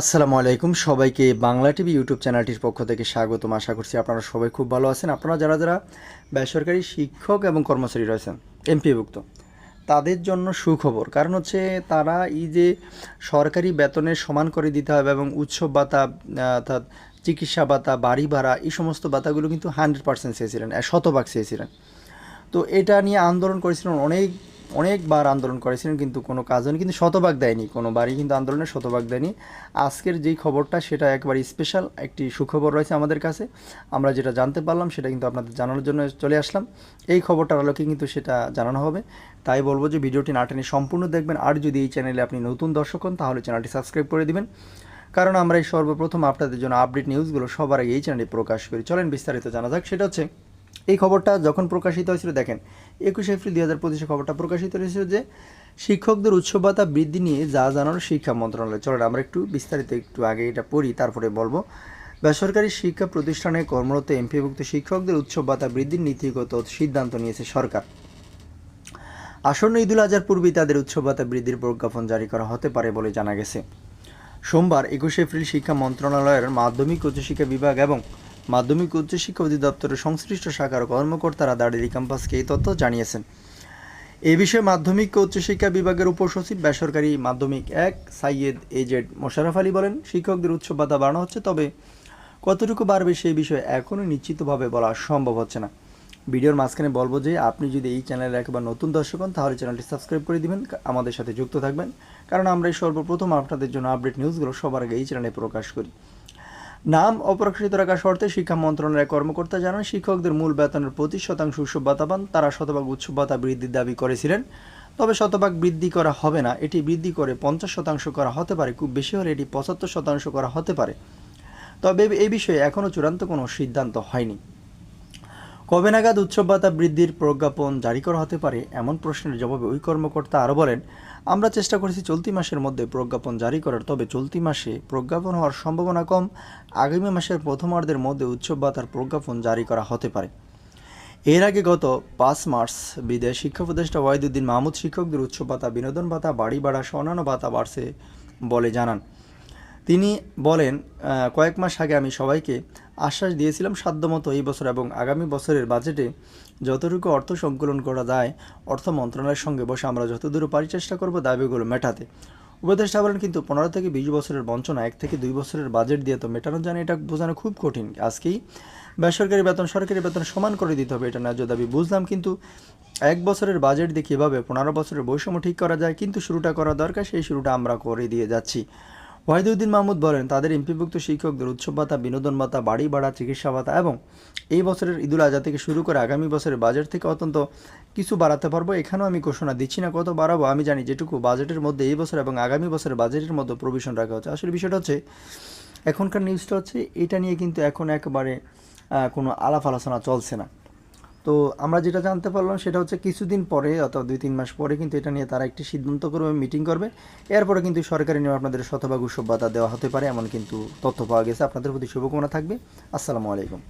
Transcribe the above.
আসসালামু আলাইকুম। সবাইকে বাংলা টিভি ইউটিউব চ্যানেলটির পক্ষ থেকে স্বাগতম। আশা করছি আপনারা সবাই খুব ভালো আছেন। আপনারা যারা যারা বেসরকারি শিক্ষক এবং কর্মচারী রয়েছেন, এমপিভুক্ত, তাদের জন্য সুখবর। কারণ হচ্ছে তারা এই যে সরকারি বেতনের সমান করে দিতে হবে এবং উৎসব ভাতা অর্থাৎ চিকিৎসা ভাতা, বাড়ি ভাড়া, এই সমস্ত ভাতাগুলো কিন্তু হান্ড্রেড পার্সেন্ট চেয়েছিলেন শতভাগ চেয়েছিলেন। তো এটা নিয়ে আন্দোলন করেছিলেন অনেক অনেকবার আন্দোলন করেছিলেন, কিন্তু কোনো কাজ হয়নি। কিন্তু শতভাগ দেয়নি, কোনো বাড়ি কিন্তু আন্দোলনে শতভাগ দেয়নি। আজকের যেই খবরটা, সেটা একবার স্পেশাল একটি সুখবর রয়েছে আমাদের কাছে। আমরা যেটা জানতে পারলাম, সেটা কিন্তু আপনাদের জানানোর জন্য চলে আসলাম। এই খবরটার আলোকে কিন্তু সেটা জানানো হবে। তাই বলব যে ভিডিওটি না সম্পূর্ণ দেখবেন। আর যদি এই চ্যানেলে আপনি নতুন দর্শক হন, তাহলে চ্যানেলটি সাবস্ক্রাইব করে দিবেন। কারণ আমরা এই সর্বপ্রথম আপনাদের জন্য আপডেট নিউজগুলো সবার আগে এই চ্যানেলে প্রকাশ করি। চলেন বিস্তারিত জানা যাক। সেটা হচ্ছে এই খবরটা যখন প্রকাশিত হয়েছিল, দেখেন, একুশে এপ্রিল দুই হাজার পঁচিশে খবরটা প্রকাশিত হয়েছিল যে শিক্ষকদের উৎসব ভাতা বৃদ্ধি নিয়ে যা জানানো শিক্ষা মন্ত্রণালয়। চলেন, আমরা একটু বিস্তারিত একটু আগে এটা পড়ি, তারপরে বলব। বেসরকারি শিক্ষা প্রতিষ্ঠানে কর্মরত এমপিভুক্ত শিক্ষকদের উৎসব ভাতা বৃদ্ধির নীতিগত সিদ্ধান্ত নিয়েছে সরকার। আসন্ন ঈদুল আজহার পূর্বেই তাদের উৎসব ভাতা বৃদ্ধির প্রজ্ঞাপন জারি করা হতে পারে বলে জানা গেছে। সোমবার একুশে এপ্রিল শিক্ষা মন্ত্রণালয়ের মাধ্যমিক উচ্চশিক্ষা বিভাগ এবং মাধ্যমিক উচ্চশিক্ষা অধিদপ্তরের সংশ্লিষ্ট শাখার কর্মকর্তারা দাঁড়িয়ে ক্যাম্পাসকে এই তথ্য জানিয়েছেন। এ বিষয়ে মাধ্যমিক ও উচ্চশিক্ষা বিভাগের উপসচিব বেসরকারি মাধ্যমিক এক সাইয়েদ এজেড মোশাররফ আলী বলেন, শিক্ষকদের উৎসব ভাতা বাড়ানো হচ্ছে, তবে কতটুকু বাড়বে সেই বিষয়ে এখনও নিশ্চিতভাবে বলা সম্ভব হচ্ছে না। ভিডিওর মাঝখানে বলব যে, আপনি যদি এই চ্যানেলে একবার নতুন দর্শক হন, তাহলে চ্যানেলটি সাবস্ক্রাইব করে দিবেন আমাদের সাথে যুক্ত থাকবেন। কারণ আমরা এই সর্বপ্রথম আপনাদের জন্য আপডেট নিউজগুলো সবার আগে এই চ্যানেলে প্রকাশ করি। নাম অপ্রকাশিত রাখার শর্তে শিক্ষা মন্ত্রণালয়ের কর্মকর্তা জানান, শিক্ষকদের মূল বেতনের পঁচিশ শতাংশ উৎসব ভাতা পান। তারা শতভাগ উৎসব ভাতা বৃদ্ধির দাবি করেছিলেন। তবে শতভাগ বৃদ্ধি করা হবে না। এটি বৃদ্ধি করে পঞ্চাশ শতাংশ করা হতে পারে, খুব বেশি হলে এটি পঁচাত্তর শতাংশ করা হতে পারে। তবে এ বিষয়ে এখনও চূড়ান্ত কোনো সিদ্ধান্ত হয়নি। কবে নাগাদ উৎসব ভাতা বৃদ্ধির প্রজ্ঞাপন জারি করা হতে পারে এমন প্রশ্নের জবাবে ওই কর্মকর্তা আরও বলেন, আমরা চেষ্টা করেছি চলতি মাসের মধ্যে প্রজ্ঞাপন জারি করার, তবে চলতি মাসে প্রজ্ঞাপন হওয়ার সম্ভাবনা কম। আগামী মাসের প্রথমার্ধের মধ্যে উৎসব ভাতার প্রজ্ঞাপন জারি করা হতে পারে। এর আগে গত পাঁচ মার্চ বিদেশ শিক্ষা উপদেষ্টা ওয়াহিদুদ্দিন মাহমুদ শিক্ষকদের উৎসব ভাতা, বিনোদন ভাতা, বাড়ি ভাড়া সহ অন্যান্য ভাতা বাড়ছে বলে জানান। তিনি বলেন কয়েক মাস আগে আমি সবাইকে আশ্বাস দিয়েছিলাম সাধ্যমতো এই বছর এবং আগামী বছরের বাজেটে যতটুকু অর্থ সংকলন করা যায়, অর্থ মন্ত্রণালয়ের সঙ্গে বসে আমরা যতদূর পারি চেষ্টা করব দাবিগুলো মেটাতে। উপদেষ্টা বলেন, কিন্তু পনেরো থেকে বিশ বছরের বঞ্চনা, এক থেকে দুই বছরের বাজেট দিয়ে তো মেটানো জানে এটা বোঝানো খুব কঠিন। আজকেই বেসরকারি বেতন, সরকারি বেতন সমান করে দিতে হবে, এটা ন্যায্য দাবি। বুঝলাম, কিন্তু এক বছরের বাজেট দিয়ে কীভাবে পনেরো বছরের বৈষম্য ঠিক করা যায়, কিন্তু শুরুটা করা দরকার, সেই শুরুটা আমরা করে দিয়ে যাচ্ছি। ওয়াহিদুদ্দিন মাহমুদ বলেন, তাদের এমপিভুক্ত শিক্ষকদের উৎসব ভাতা বিনোদন ভাতা বাড়ি ভাড়া চিকিৎসা ভাতা এবং এই বছরের ঈদুল আজহা থেকে শুরু করে আগামী বছরের বাজেট থেকে অত্যন্ত কিছু বাড়াতে পারব। এখানেও আমি ঘোষণা দিচ্ছি না কত বাড়াবো, আমি জানি যেটুকু বাজেটের মধ্যে এই বছর এবং আগামী বছরের বাজেটের মধ্যে প্রভিশন রাখা হচ্ছে। আসলে বিষয়টা হচ্ছে, এখনকার নিউজটা হচ্ছে, এটা নিয়ে কিন্তু এখন একেবারে কোনো আলাপ আলোচনা চলছে না। তো আমরা যেটা জানতে পারলাম সেটা হচ্ছে কিছুদিন পরে অথবা দুই, তিন মাস পরে কিন্তু এটা নিয়ে তারা একটি সিদ্ধান্ত করবে মিটিং করবে। এরপরে কিন্তু সরকারি নিয়ম আপনাদের শতভাগ উৎসব ভাতা দেওয়া হতে পারে, এমন কিন্তু তথ্য পাওয়া গেছে। আপনাদের প্রতি শুভকামনা থাকবে। আসসালামু আলাইকুম।